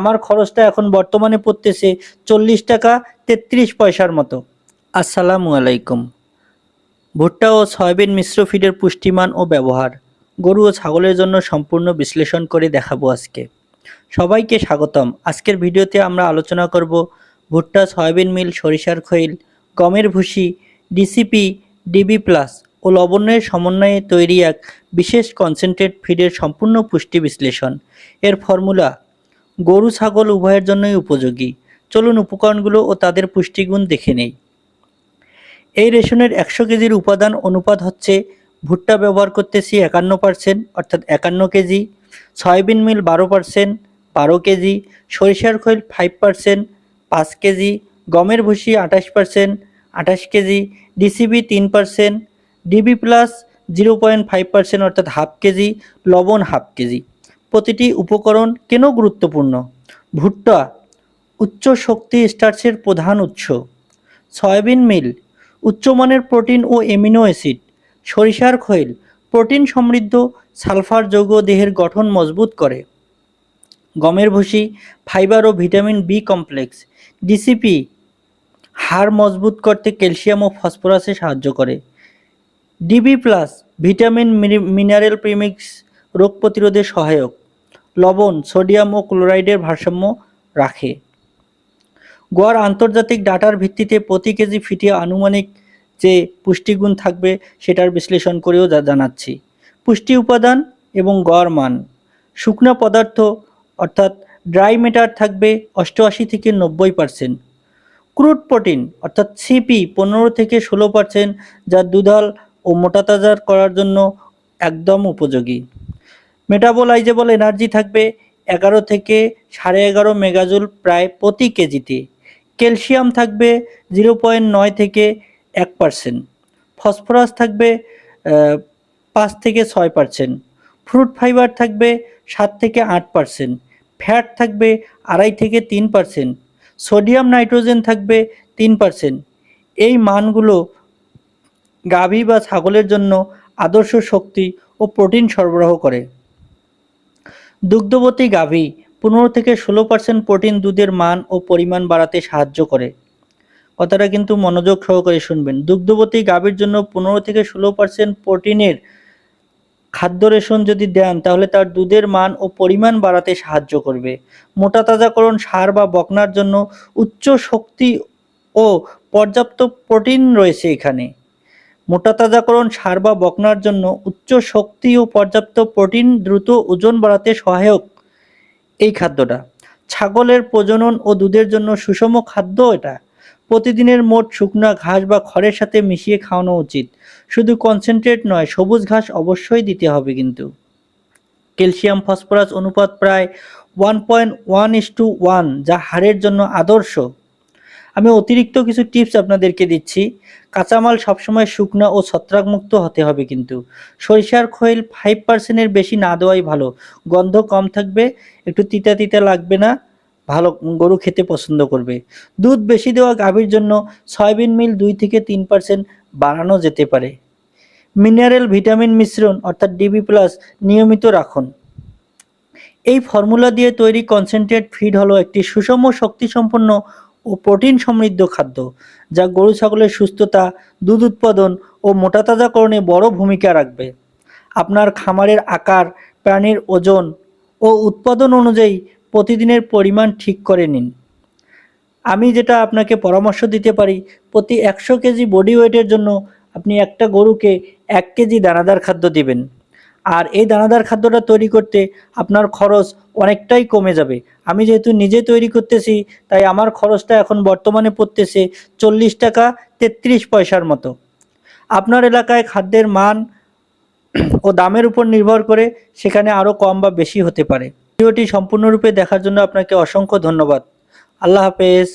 আমার খরচটা এখন বর্তমানে পড়তেছে চল্লিশ টাকা তেত্রিশ পয়সার মতো। আসসালামু আলাইকুম। ভুট্টা ও সয়াবিন মিশ্র ফিডের পুষ্টিমান ও ব্যবহার। গরু ও ছাগলের জন্য সম্পূর্ণ বিশ্লেষণ করে দেখাবো আজকে। সবাইকে স্বাগতম। আজকের ভিডিওতে আমরা আলোচনা করব ভুট্টা, সয়াবিন মিল, সরিষার খৈল, গমের ভুসি ডিসিপি ডিবি প্লাস ও লবণের সমন্বয়ে তৈরি এক বিশেষ কনসেন্ট্রেট ফিডের সম্পূর্ণ পুষ্টি বিশ্লেষণ। এর ফর্মুলা গরু, ছাগল উভয়ের জন্যই উপযোগী। চলুন উপকরণগুলো ও তাদের পুষ্টিগুণ দেখে নেই। এই রেশনের একশো কেজির উপাদান অনুপাত হচ্ছে ভুট্টা ব্যবহার করতেছি একান্ন পার্সেন্ট, অর্থাৎ একান্ন কেজি, সয়াবিন মিল বারো পার্সেন্ট, বারো কেজি, সরিষার খৈল ফাইভ পার্সেন্ট, পাঁচ কেজি, গমের ভুসি আঠাশ পার্সেন্ট, আঠাশ কেজি ডিসিবি তিন percent, DB plus zero point five percent, অর্থাৎ হাফ কেজি, লবণ হাফ কেজি। প্রতিটি উপকরণ কেন গুরুত্বপূর্ণ? ভুট্টা উচ্চ শক্তি স্টার্চের প্রধান উৎস। সয়াবিন মিল উচ্চমানের প্রোটিন ও এমিনো অ্যাসিড, সরিষার খৈল, প্রোটিন সমৃদ্ধ সালফার যৌগ দেহের গঠন মজবুত করে। গমের ভুসি, ফাইবার ও ভিটামিন বি কমপ্লেক্স, ডিসিপি, হাড় মজবুত করতে ক্যালসিয়াম ও ফসফরাসে সাহায্য করে। DB plus vitamin mineral premix রোগ প্রতিরোধে সহায়ক। লবণ, সোডিয়াম ও ক্লোরাইডের ভারসাম্য রাখে। গড় আন্তর্জাতিক ডাটার ভিত্তিতে প্রতি কেজি ফিটে আনুমানিক যে পুষ্টিগুণ থাকবে সেটার বিশ্লেষণ করেও জানাচ্ছি। পুষ্টি উপাদান এবং গড় মান। শুকনো পদার্থ, অর্থাৎ ড্রাই ম্যাটার থাকবে অষ্টআশি থেকে নব্বই পার্সেন্ট। ক্রুড প্রোটিন, অর্থাৎ সিপি পনেরো থেকে ষোলো পার্সেন্ট, যা দুধাল ও মোটাতাজা করার জন্য একদম উপযোগী। মেটাবোলাইজেবল এনার্জি থাকবে এগারো থেকে সাড়ে এগারো মেগাজুল প্রায় প্রতি কেজিতে। ক্যালসিয়াম থাকবে জিরো পয়েন্ট নয় থেকে এক পার্সেন্ট ফসফরাস থাকবে পাঁচ থেকে ছয় পার্সেন্ট ফ্রুট ফাইবার থাকবে সাত থেকে আট পার্সেন্ট ফ্যাট থাকবে আড়াই থেকে তিন পার্সেন্ট সোডিয়াম নাইট্রোজেন থাকবে তিন পার্সেন্ট এই মানগুলো গাভী বা ছাগলের জন্য আদর্শ শক্তি ও প্রোটিন সরবরাহ করে। দুগ্ধবতী গাভী পনেরো থেকে ষোলো পার্সেন্ট প্রোটিন দুধের মান ও পরিমাণ বাড়াতে সাহায্য করে। কথাটা কিন্তু মনোযোগ সহকারে শুনবেন। দুগ্ধবতী গাভীর জন্য পনেরো থেকে ষোলো পার্সেন্ট প্রোটিনের খাদ্য রেশন যদি দেন, তাহলে তার দুধের মান ও পরিমাণ বাড়াতে সাহায্য করবে। মোটা তাজাকরণ সার বা বকনার জন্য উচ্চ শক্তি ও পর্যাপ্ত প্রোটিন রয়েছে এখানে। মোটা তাজাকরণ সার বা বকনার জন্য উচ্চ শক্তি ও পর্যাপ্ত প্রোটিন দ্রুত ওজন বাড়াতে সহায়ক এই খাদ্যটা। ছাগলের প্রজনন ও দুধের জন্য সুষম খাদ্য এটা। প্রতিদিনের মোট শুকনা ঘাস বা খড়ের সাথে মিশিয়ে খাওয়ানো উচিত। শুধু কনসেন্ট্রেট নয়, সবুজ ঘাস অবশ্যই দিতে হবে কিন্তু। ক্যালসিয়াম, ফসফরাস অনুপাত প্রায় one point one is two one, যা হাড়ের জন্য আদর্শ। আমি অতিরিক্ত কিছু টিপস আপনাদেরকে দিচ্ছি। কাঁচামাল সবসময় শুকনো ও ছত্রাকমুক্ত হতে হবে কিন্তু। সরিষার খৈল ফাইভ পার্সেন্টের বেশি না দেওয়াই ভালো। গন্ধ কম থাকবে, একটু তিতা তিতা লাগবে না, ভালো গরু খেতে পছন্দ করবে। দুধ বেশি দেওয়া গাভীর জন্য সয়াবিন মিল দুই থেকে তিন পার্সেন্ট বাড়ানো যেতে পারে। মিনারেল ভিটামিন মিশ্রণ অর্থাৎ ডিবি প্লাস নিয়মিত রাখুন। এই ফর্মুলা দিয়ে তৈরি কনসেন্ট্রেট ফিড হলো একটি সুষম শক্তিসম্পন্ন ও প্রোটিন সমৃদ্ধ খাদ্য, যা গরু ছাগলের সুস্থতা, দুধ উৎপাদন ও মোটা মোটাতাজাকরণে বড় ভূমিকা রাখবে। আপনার খামারের আকার, প্রাণীর ওজন ও উৎপাদন অনুযায়ী প্রতিদিনের পরিমাণ ঠিক করে নিন। আমি যেটা আপনাকে পরামর্শ দিতে পারি, প্রতি একশো কেজি বডি ওয়েটের জন্য আপনি একটা গরুকে এক কেজি দানাদার খাদ্য দিবেন। আর এই দানাদার খাদ্যটা তৈরি করতে আপনার খরচ অনেকটাই কমে যাবে। আমি যেহেতু নিজে তৈরি করতেছি, তাই আমার খরচটা এখন বর্তমানে পড়তেছে চল্লিশ টাকা তেত্রিশ পয়সার মতো। আপনার এলাকায় খাদ্যের মান ও দামের উপর নির্ভর করে সেখানে আরও কম বা বেশি হতে পারে। ভিডিওটি সম্পূর্ণরূপে দেখার জন্য আপনাকে অসংখ্য ধন্যবাদ। আল্লাহ হাফেজ।